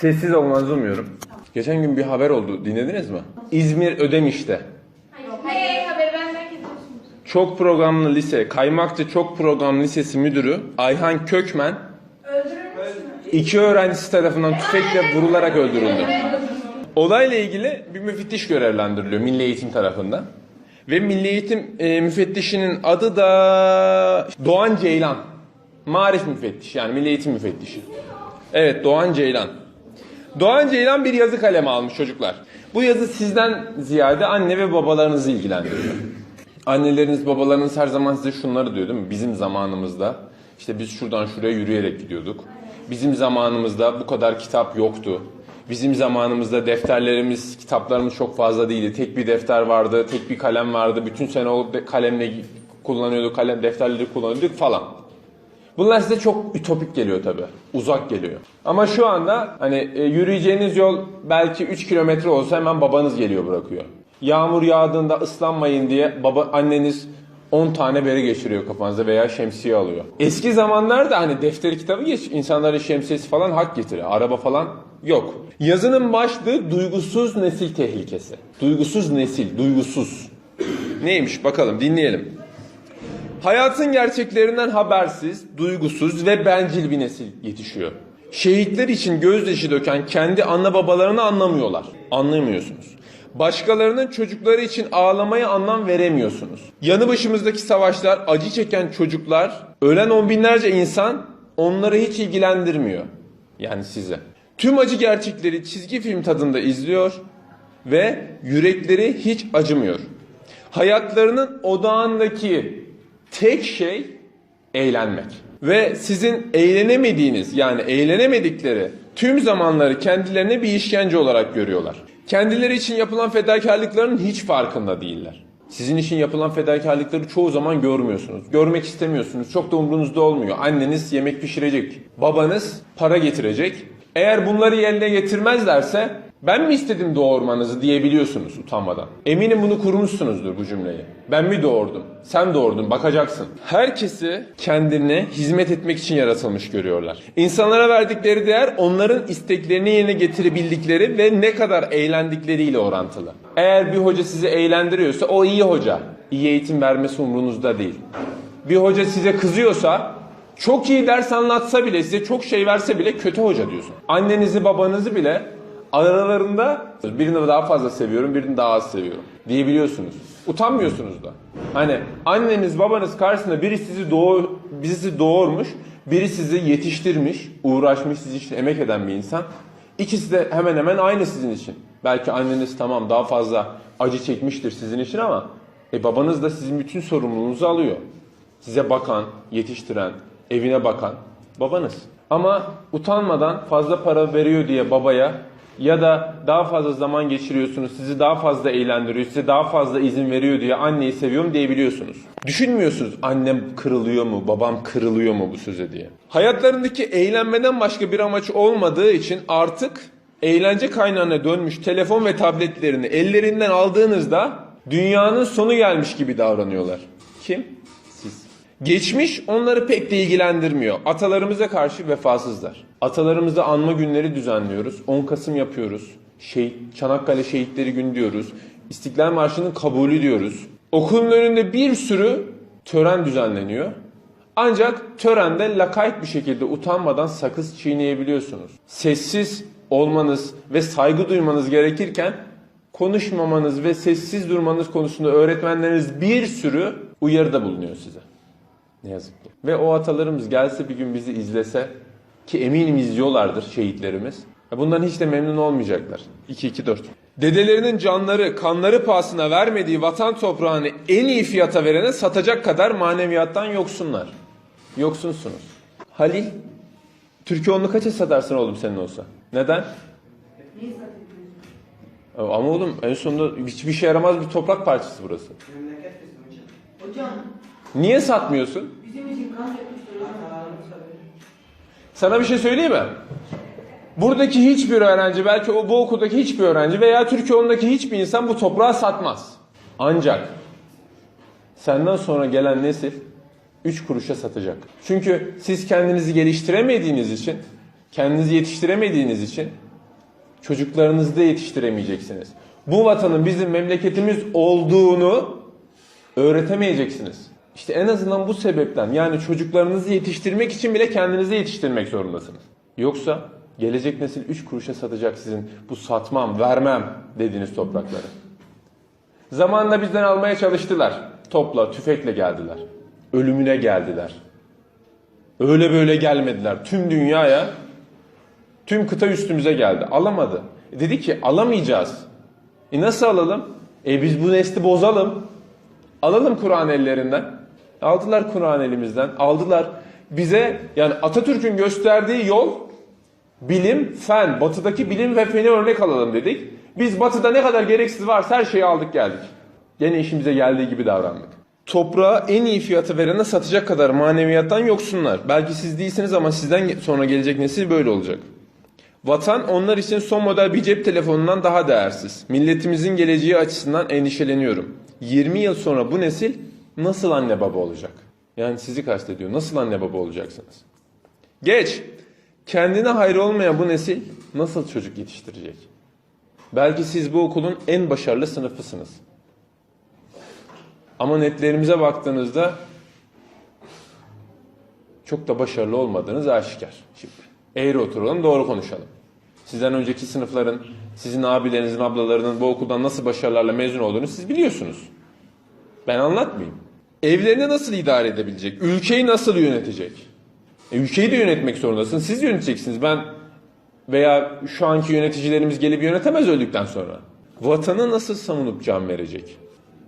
Sessiz olmanızı umuyorum. Geçen gün bir haber oldu. Dinlediniz mi? İzmir Ödemiş'te. Hayır, haberi benden kesiyorsunuz. Çok programlı lise, Kaymakçı Çok Programlı Lisesi Müdürü Ayhan Kökmen Öldürülmüş mü? iki öğrencisi tarafından tüfekle vurularak öldürüldü. Olayla ilgili bir müfettiş görevlendiriliyor Milli Eğitim tarafından. Ve Milli Eğitim e, müfettişinin adı da Doğan Ceylan. Marif müfettiş yani Milli Eğitim müfettişi. Evet Doğan Ceylan. Doğan Ceylan bir yazı kaleme almış çocuklar. Bu yazı sizden ziyade anne ve babalarınızı ilgilendiriyor. Anneleriniz, babalarınız her zaman size şunları diyor değil mi? Bizim zamanımızda işte biz şuradan şuraya yürüyerek gidiyorduk. Bizim zamanımızda bu kadar kitap yoktu. Bizim zamanımızda defterlerimiz, kitaplarımız çok fazla değildi. Tek bir defter vardı, tek bir kalem vardı. Bütün sene o de- kalemle kullanıyorduk, kalem defterleri kullanıyorduk falan. Bunlar size çok ütopik geliyor tabi. Uzak geliyor. Ama şu anda hani e, yürüyeceğiniz yol belki 3 kilometre olsa hemen babanız geliyor bırakıyor. Yağmur yağdığında ıslanmayın diye baba anneniz 10 tane bere geçiriyor kafanıza veya şemsiye alıyor. Eski zamanlarda hani defteri kitabı geç insanların şemsiyesi falan hak getiriyor. Araba falan yok. Yazının başlığı duygusuz nesil tehlikesi. Duygusuz nesil, duygusuz. Neymiş bakalım dinleyelim. Hayatın gerçeklerinden habersiz, duygusuz ve bencil bir nesil yetişiyor. Şehitler için gözyaşı döken kendi anne babalarını anlamıyorlar. Anlamıyorsunuz. Başkalarının çocukları için ağlamaya anlam veremiyorsunuz. Yanı başımızdaki savaşlar, acı çeken çocuklar, ölen on binlerce insan onları hiç ilgilendirmiyor. Yani size. Tüm acı gerçekleri çizgi film tadında izliyor ve yürekleri hiç acımıyor. Hayatlarının odağındaki tek şey eğlenmek. Ve sizin eğlenemediğiniz yani eğlenemedikleri tüm zamanları kendilerine bir işkence olarak görüyorlar. Kendileri için yapılan fedakarlıkların hiç farkında değiller. Sizin için yapılan fedakarlıkları çoğu zaman görmüyorsunuz. Görmek istemiyorsunuz. Çok da umrunuzda olmuyor. Anneniz yemek pişirecek. Babanız para getirecek. Eğer bunları yerine getirmezlerse ben mi istedim doğurmanızı diyebiliyorsunuz utanmadan. Eminim bunu kurmuşsunuzdur bu cümleyi. Ben mi doğurdum? Sen doğurdun bakacaksın. Herkesi kendine hizmet etmek için yaratılmış görüyorlar. İnsanlara verdikleri değer onların isteklerini yerine getirebildikleri ve ne kadar eğlendikleriyle orantılı. Eğer bir hoca sizi eğlendiriyorsa o iyi hoca. İyi eğitim vermesi umrunuzda değil. Bir hoca size kızıyorsa çok iyi ders anlatsa bile size çok şey verse bile kötü hoca diyorsun. Annenizi babanızı bile aralarında birini daha fazla seviyorum birini daha az seviyorum diyebiliyorsunuz. Utanmıyorsunuz da. Hani anneniz babanız karşısında biri sizi doğu, birisi doğurmuş, biri sizi yetiştirmiş, uğraşmış, sizi için emek eden bir insan. İkisi de hemen hemen aynı sizin için. Belki anneniz tamam daha fazla acı çekmiştir sizin için ama e, babanız da sizin bütün sorumluluğunuzu alıyor. Size bakan, yetiştiren, evine bakan babanız. Ama utanmadan fazla para veriyor diye babaya ya da daha fazla zaman geçiriyorsunuz, sizi daha fazla eğlendiriyor, size daha fazla izin veriyor diye anneyi seviyorum diyebiliyorsunuz. Düşünmüyorsunuz annem kırılıyor mu, babam kırılıyor mu bu söze diye. Hayatlarındaki eğlenmeden başka bir amaç olmadığı için artık eğlence kaynağına dönmüş telefon ve tabletlerini ellerinden aldığınızda dünyanın sonu gelmiş gibi davranıyorlar. Kim? Geçmiş onları pek de ilgilendirmiyor. Atalarımıza karşı vefasızlar. Atalarımızı anma günleri düzenliyoruz. 10 Kasım yapıyoruz. Şehit, Çanakkale Şehitleri Günü diyoruz. İstiklal Marşı'nın kabulü diyoruz. Okulun önünde bir sürü tören düzenleniyor. Ancak törende lakayt bir şekilde utanmadan sakız çiğneyebiliyorsunuz. Sessiz olmanız ve saygı duymanız gerekirken konuşmamanız ve sessiz durmanız konusunda öğretmenleriniz bir sürü uyarıda bulunuyor size. Ne yazık ki. Ve o atalarımız gelse bir gün bizi izlese ki eminim izliyorlardır şehitlerimiz. Bundan hiç de memnun olmayacaklar. 2-2-4. Dedelerinin canları, kanları pahasına vermediği vatan toprağını en iyi fiyata verene satacak kadar maneviyattan yoksunlar. Yoksunsunuz. Halil, Türkiye onu kaça satarsın oğlum senin olsa? Neden? Ama oğlum en sonunda hiçbir şey yaramaz bir toprak parçası burası. Hocam Niye satmıyorsun? Bizim için hocam. Tabii. Sana bir şey söyleyeyim mi? Buradaki hiçbir öğrenci, belki o bu okuldaki hiçbir öğrenci veya Türkiye'deki hiçbir insan bu toprağı satmaz. Ancak senden sonra gelen nesil 3 kuruşa satacak. Çünkü siz kendinizi geliştiremediğiniz için, kendinizi yetiştiremediğiniz için Çocuklarınızı da yetiştiremeyeceksiniz. Bu vatanın bizim memleketimiz olduğunu öğretemeyeceksiniz. İşte en azından bu sebepten yani çocuklarınızı yetiştirmek için bile kendinizi yetiştirmek zorundasınız. Yoksa gelecek nesil 3 kuruşa satacak sizin bu satmam, vermem dediğiniz toprakları. Zamanında bizden almaya çalıştılar. Topla, tüfekle geldiler. Ölümüne geldiler. Öyle böyle gelmediler. Tüm dünyaya, tüm kıta üstümüze geldi. Alamadı. E dedi ki alamayacağız. E nasıl alalım? E biz bu nesli bozalım. Alalım Kur'an ellerinden. Aldılar Kur'an elimizden. Aldılar. Bize yani Atatürk'ün gösterdiği yol bilim, fen. Batıdaki bilim ve feni örnek alalım dedik. Biz batıda ne kadar gereksiz varsa her şeyi aldık geldik. Gene işimize geldiği gibi davrandık. Toprağa en iyi fiyatı verene satacak kadar maneviyattan yoksunlar. Belki siz değilsiniz ama sizden sonra gelecek nesil böyle olacak. Vatan onlar için son model bir cep telefonundan daha değersiz. Milletimizin geleceği açısından endişeleniyorum. 20 yıl sonra bu nesil nasıl anne baba olacak? Yani sizi kastediyor. Nasıl anne baba olacaksınız? Geç. Kendine hayrı olmayan bu nesil nasıl çocuk yetiştirecek? Belki siz bu okulun en başarılı sınıfısınız. Ama netlerimize baktığınızda çok da başarılı olmadığınız aşikar. Şimdi eğri oturalım doğru konuşalım. Sizden önceki sınıfların, sizin abilerinizin, ablalarının bu okuldan nasıl başarılarla mezun olduğunu siz biliyorsunuz. Ben anlatmayayım. Evlerini nasıl idare edebilecek? Ülkeyi nasıl yönetecek? E, ülkeyi de yönetmek zorundasın. Siz yöneteceksiniz. Ben veya şu anki yöneticilerimiz gelip yönetemez öldükten sonra. Vatanı nasıl savunup can verecek?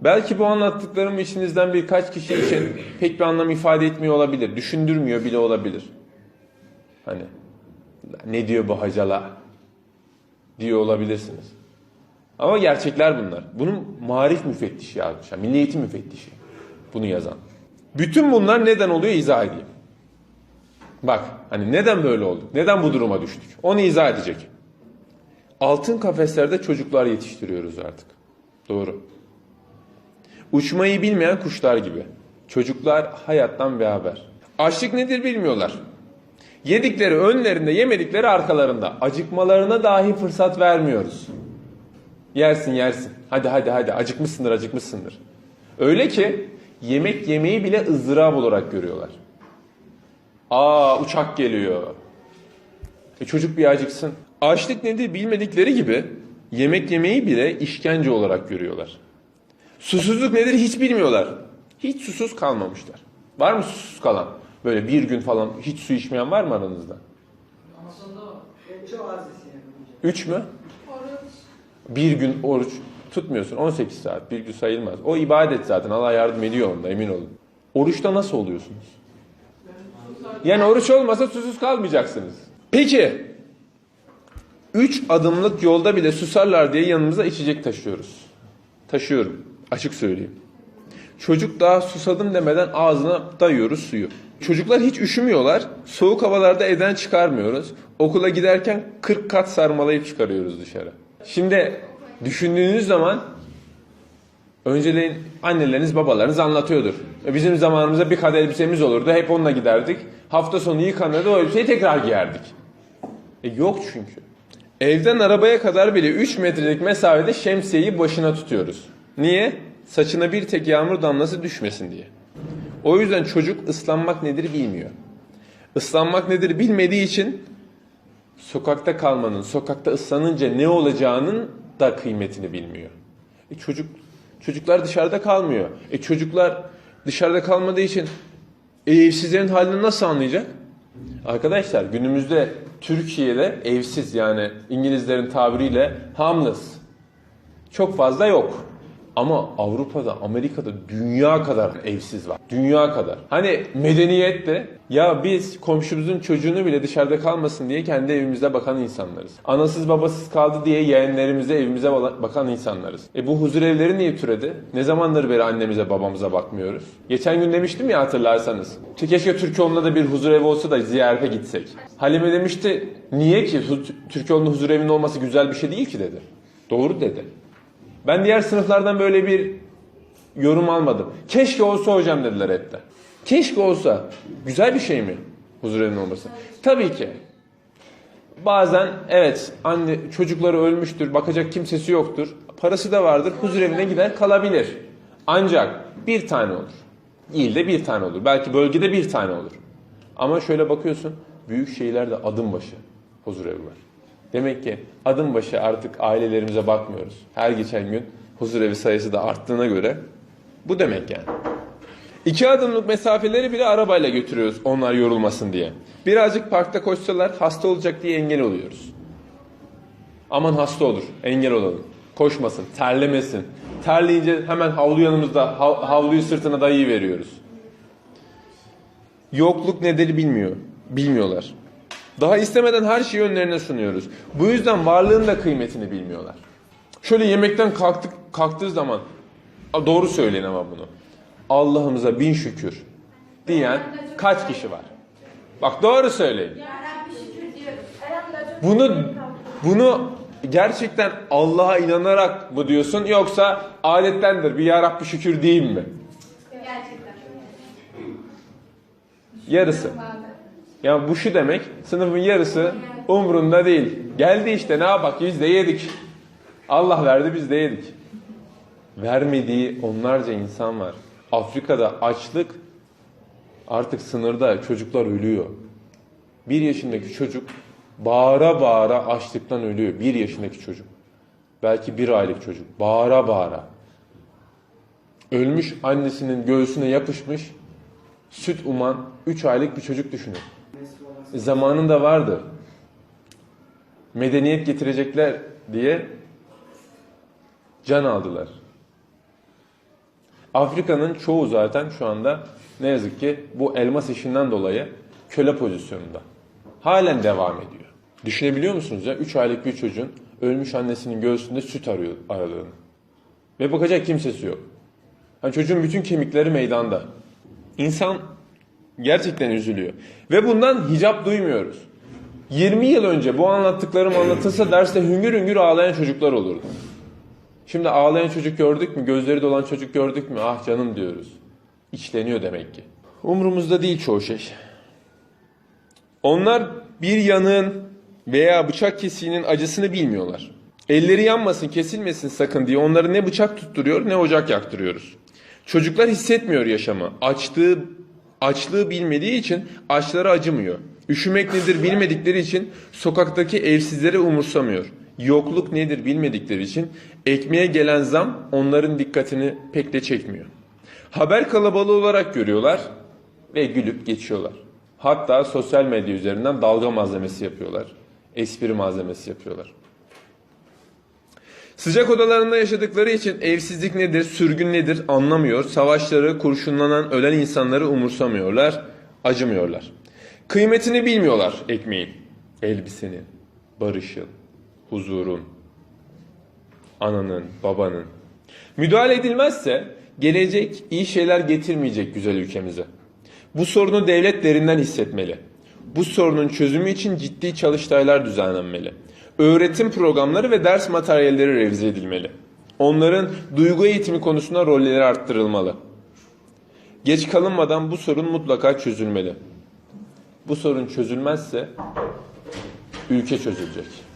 Belki bu anlattıklarım içinizden birkaç kişi için pek bir anlam ifade etmiyor olabilir. Düşündürmüyor bile olabilir. Hani ne diyor bu hacala diyor olabilirsiniz. Ama gerçekler bunlar. Bunun marif müfettişi yazmış. Yani Milli Eğitim müfettişi. Bunu yazan. Bütün bunlar neden oluyor izah edeyim. Bak hani neden böyle olduk? Neden bu duruma düştük? Onu izah edecek. Altın kafeslerde çocuklar yetiştiriyoruz artık. Doğru. Uçmayı bilmeyen kuşlar gibi. Çocuklar hayattan bir haber. Açlık nedir bilmiyorlar. Yedikleri önlerinde, yemedikleri arkalarında. Acıkmalarına dahi fırsat vermiyoruz. Yersin yersin. Hadi hadi hadi acıkmışsındır acıkmışsındır. Öyle ki yemek yemeyi bile ızdırap olarak görüyorlar. Aa uçak geliyor. E çocuk bir acıksın. Açlık nedir bilmedikleri gibi yemek yemeyi bile işkence olarak görüyorlar. Susuzluk nedir hiç bilmiyorlar. Hiç susuz kalmamışlar. Var mı susuz kalan? Böyle bir gün falan hiç su içmeyen var mı aranızda? Çok az yani. Üç mü? Oruç. Bir gün oruç tutmuyorsun. 18 saat bir gün sayılmaz. O ibadet zaten. Allah yardım ediyor onda emin olun. Oruçta nasıl oluyorsunuz? Yani oruç olmasa susuz kalmayacaksınız. Peki. Üç adımlık yolda bile susarlar diye yanımıza içecek taşıyoruz. Taşıyorum. Açık söyleyeyim. Çocuk daha susadım demeden ağzına dayıyoruz suyu. Çocuklar hiç üşümüyorlar. Soğuk havalarda evden çıkarmıyoruz. Okula giderken 40 kat sarmalayıp çıkarıyoruz dışarı. Şimdi düşündüğünüz zaman önceleyin anneleriniz babalarınız anlatıyordur. E Bizim zamanımızda bir kadeh elbisemiz olurdu. Hep onunla giderdik. Hafta sonu yıkanırdı o elbiseyi tekrar giyerdik. E yok çünkü. Evden arabaya kadar bile 3 metrelik mesafede şemsiyeyi başına tutuyoruz. Niye? Saçına bir tek yağmur damlası düşmesin diye. O yüzden çocuk ıslanmak nedir bilmiyor. Islanmak nedir bilmediği için sokakta kalmanın, sokakta ıslanınca ne olacağının da kıymetini bilmiyor. E çocuk çocuklar dışarıda kalmıyor. E çocuklar dışarıda kalmadığı için e evsizlerin halini nasıl anlayacak? Arkadaşlar günümüzde Türkiye'de evsiz yani İngilizlerin tabiriyle homeless çok fazla yok. Ama Avrupa'da, Amerika'da dünya kadar evsiz var. Dünya kadar. Hani medeniyet de ya biz komşumuzun çocuğunu bile dışarıda kalmasın diye kendi evimizde bakan insanlarız. Anasız babasız kaldı diye yeğenlerimize evimize bakan insanlarız. E bu huzur evleri niye türedi? Ne zamandır beri annemize babamıza bakmıyoruz? Geçen gün demiştim ya hatırlarsanız. Keşke Türkoğlu'nda da bir huzur evi olsa da ziyarete gitsek. Halime demişti niye ki Türkoğlu'nda huzur evinin olması güzel bir şey değil ki dedi. Doğru dedi. Ben diğer sınıflardan böyle bir yorum almadım. Keşke olsa hocam dediler hep de. Keşke olsa. Güzel bir şey mi huzur evinin olması? Tabii ki. Bazen evet anne çocukları ölmüştür, bakacak kimsesi yoktur. Parası da vardır, huzur evine gider kalabilir. Ancak bir tane olur. İlde bir tane olur. Belki bölgede bir tane olur. Ama şöyle bakıyorsun, büyük şehirlerde adım başı huzur evi var. Demek ki adım başı artık ailelerimize bakmıyoruz. Her geçen gün huzur evi sayısı da arttığına göre bu demek yani. İki adımlık mesafeleri bile arabayla götürüyoruz onlar yorulmasın diye. Birazcık parkta koşsalar hasta olacak diye engel oluyoruz. Aman hasta olur, engel olalım. Koşmasın, terlemesin. Terleyince hemen havlu yanımızda, hav- havluyu sırtına dayayı veriyoruz. Yokluk nedir bilmiyor, bilmiyorlar. Daha istemeden her şeyi önlerine sunuyoruz. Bu yüzden varlığın da kıymetini bilmiyorlar. Şöyle yemekten kalktık, kalktığı zaman, doğru söyleyin ama bunu. Allah'ımıza bin şükür diyen kaç kişi var? Bak doğru söyleyin. Bunu bunu gerçekten Allah'a inanarak mı diyorsun yoksa adettendir bir ya Rabbi şükür diyeyim mi? Gerçekten. Yarısı. Ya bu şu demek sınıfın yarısı umrunda değil. Geldi işte ne yapak biz de yedik. Allah verdi biz de yedik. Vermediği onlarca insan var. Afrika'da açlık artık sınırda çocuklar ölüyor. Bir yaşındaki çocuk bağıra bağıra açlıktan ölüyor. Bir yaşındaki çocuk. Belki bir aylık çocuk. Bağıra bağıra. Ölmüş annesinin göğsüne yapışmış süt uman 3 aylık bir çocuk düşünün. Zamanında vardı. Medeniyet getirecekler diye can aldılar. Afrika'nın çoğu zaten şu anda ne yazık ki bu elmas işinden dolayı köle pozisyonunda. Halen devam ediyor. Düşünebiliyor musunuz ya? 3 aylık bir çocuğun ölmüş annesinin göğsünde süt arıyor aradığını. Ve bakacak kimsesi yok. Hani çocuğun bütün kemikleri meydanda. İnsan gerçekten üzülüyor. Ve bundan hicap duymuyoruz. 20 yıl önce bu anlattıklarım anlatılsa derste hüngür hüngür ağlayan çocuklar olurdu. Şimdi ağlayan çocuk gördük mü, gözleri dolan çocuk gördük mü, ah canım diyoruz. İçleniyor demek ki. Umrumuzda değil çoğu şey. Onlar bir yanığın veya bıçak kesiğinin acısını bilmiyorlar. Elleri yanmasın, kesilmesin sakın diye onları ne bıçak tutturuyor ne ocak yaktırıyoruz. Çocuklar hissetmiyor yaşamı. Açlığı, açlığı bilmediği için açlara acımıyor. Üşümek nedir bilmedikleri için sokaktaki evsizleri umursamıyor. Yokluk nedir bilmedikleri için ekmeğe gelen zam onların dikkatini pek de çekmiyor. Haber kalabalığı olarak görüyorlar ve gülüp geçiyorlar. Hatta sosyal medya üzerinden dalga malzemesi yapıyorlar. Espri malzemesi yapıyorlar. Sıcak odalarında yaşadıkları için evsizlik nedir, sürgün nedir anlamıyor. Savaşları, kurşunlanan, ölen insanları umursamıyorlar, acımıyorlar. Kıymetini bilmiyorlar ekmeğin, elbisenin, barışın, huzurun, ananın, babanın. Müdahale edilmezse gelecek iyi şeyler getirmeyecek güzel ülkemize. Bu sorunu devlet derinden hissetmeli. Bu sorunun çözümü için ciddi çalıştaylar düzenlenmeli. Öğretim programları ve ders materyalleri revize edilmeli. Onların duygu eğitimi konusunda rolleri arttırılmalı. Geç kalınmadan bu sorun mutlaka çözülmeli. Bu sorun çözülmezse ülke çözülecek.